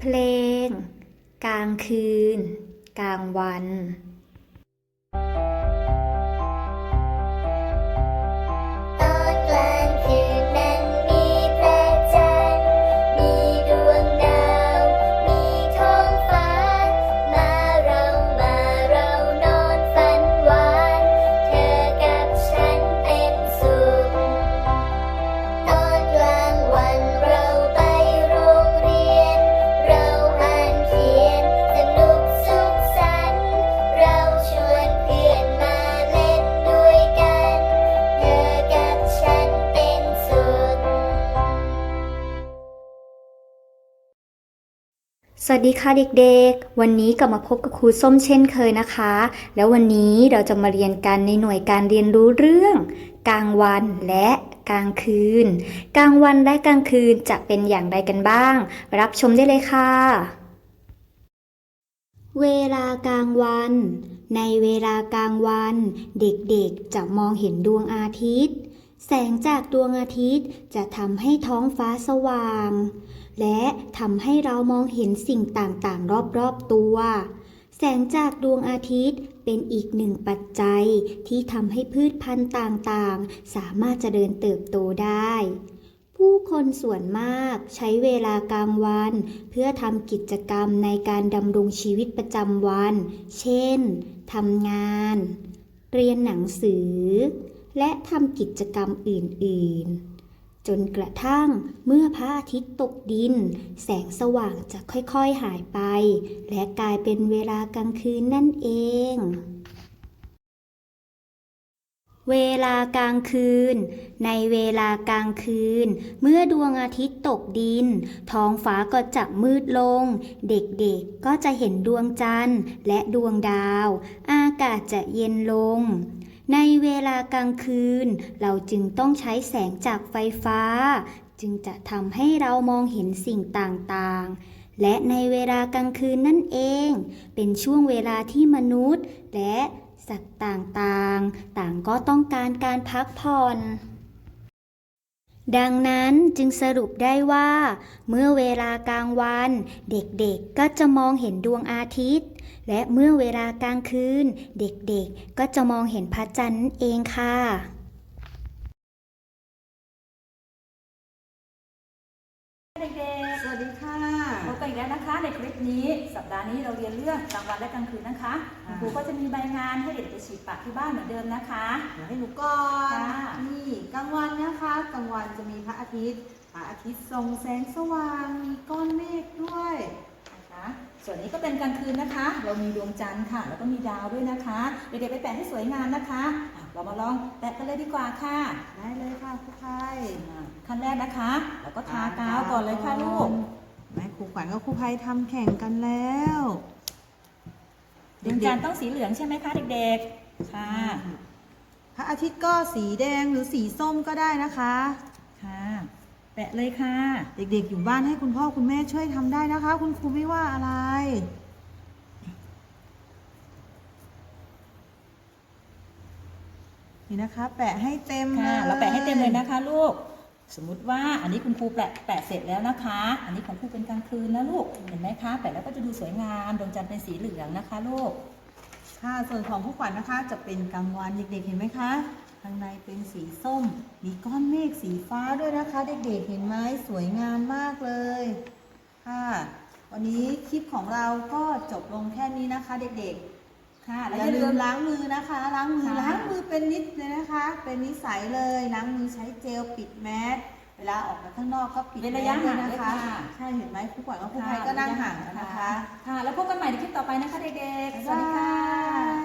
เพลง กลางคืน กลางวัน สวัสดีค่ะเด็กๆ วันนี้กลับมาพบกับครูส้มเช่นเคยนะคะ แล้ววันนี้เราจะมาเรียนกันในหน่วยการเรียนรู้เรื่อง กลางวันและกลางคืน กลางวันและกลางคืนจะเป็นอย่างไรกันบ้าง รับชมได้เลยค่ะ เวลากลางวัน ในเวลากลางวัน เด็กๆจะมองเห็นดวงอาทิตย์ แสงจากดวงอาทิตย์จะทำให้ท้องฟ้าสว่าง และทำให้เรามองเห็นสิ่งต่างๆ รอบๆตัว แสงจากดวงอาทิตย์เป็นอีกหนึ่งปัจจัยที่ทำให้พืชพันธุ์ต่างๆ สามารถเจริญเติบโตได้ ผู้คนส่วนมากใช้เวลากลางวัน เพื่อทำกิจกรรมในการดำรงชีวิตประจำวัน เช่นทำงาน เรียนหนังสือ และทำกิจกรรมอื่น ๆ จนกระทั่งเมื่อพระอาทิตย์ตกดิน แสงสว่างจะค่อยๆหายไป และกลายเป็นเวลากลางคืนนั่นเอง เวลากลางคืน ในเวลากลางคืน เมื่อดวงอาทิตย์ตกดิน ท้องฟ้าก็จะมืดลง เด็กๆก็จะเห็นดวงจันทร์และดวงดาว อากาศจะเย็นลง ในเวลากลางคืน เราจึงต้องใช้แสงจากไฟฟ้า จึงจะทำให้เรามองเห็นสิ่งต่างๆ และในเวลากลางคืนนั่นเอง เป็นช่วงเวลาที่มนุษย์ และสัตว์ต่างๆ ต่างก็ต้องการการพักผ่อน ดังนั้นจึงสรุปได้ว่า เมื่อเวลากลางวัน เด็กๆก็จะมองเห็นดวงอาทิตย์ และเมื่อเวลากลางคืน เด็กๆก็จะมองเห็นพระจันทร์นั่นเองค่ะเด็กสวัสดีค่ะๆพบกันอีกแล้วนะคะในคลิปนี้ สัปดาห์นี้เราเรียนเรื่องกลางวันและกลางคืนนะคะคุณครูก็จะมีใบงานให้เด็กๆไปฉีดปากที่บ้านเหมือนเดิมนะคะเดี๋ยวให้หนูก่อนค่ะนี่ก ลางวันนะคะกลางวันจะมีพระอาทิตย์พระอาทิตย์ส่องแสงสว่าง มีก้อนเมฆด้วยนะคะส่วนนี้ก็เป็นกลางคืนนะคะ เรามีดวงจันทร์ค่ะ แล้วก็มีดาวด้วยนะคะเด็กๆไปแปะให้สวยงามนะคะอะเรามาลองแปะกันเลยดีกว่าค่ะได้เลยค่ะครูไทยอ่าขั้นแรกนะคะแล้วก็ทากาวก่อนเลยค่ะลูกแม่ครูขวัญกับครูไพทำแข่งกันแล้วดวงจันทร์ต้องสีเหลืองใช่ไหมคะเด็กๆค่ะพ ระอาทิตย์ก็สีแดงหรือสีส้มก็ได้นะคะ ค่ะ แปะเลยค่ะ เด็กๆ อยู่บ้านให้คุณพ่อคุณแม่ช่วยทำได้นะคะ คุณครูไม่ว่าอะไร นี่นะคะ แปะให้เต็มค่ะเลยเราแปะให้เต็มเลยนะคะ ลูก สมมุติว่าอันนี้คุณครูแปะแปะเสร็จแล้วนะคะ อันนี้ของครูเป็นกลางคืนนะลูก เห็นไหมคะ แปะแล้วก็จะดูสวยงาม ดวงจันทร์เป็นสีเหลืองนะคะ ลูก ค่ะส่วนของผู้ขวัญนะคะจะเป็นกลางวันเด็กๆเห็นไหมคะข้างในเป็นสีส้ม มีก้อนเมฆสีฟ้าด้วยนะคะ เด็กๆเห็นไหมสวยงามมากเลยค่ะ วันนี้คลิปของเราก็จบลงแค่นี้นะคะ เด็กๆ ค่ะอแล้วย่าอย่าลืลืมมล้างมือนะคะล้างมือค่ะล้างมือเป็นนิดเลยนะคะ เป็นนิสัยเลยล้างมือใช้เจลปิดแมส เวลาออกมาข้างนอกก็ปิดเว้นแมระสยะด้วยห่างนะด้วยคะค่ะใช่เห็นไหมผู้ขวัญกับผู้ภัยก็นั่งห่างกันนะคะ ค่ะ แล้วพบกันใหม่ในคลิปต่อไปนะคะเด็กๆ สวัสดีค่ะบ๊ายบาย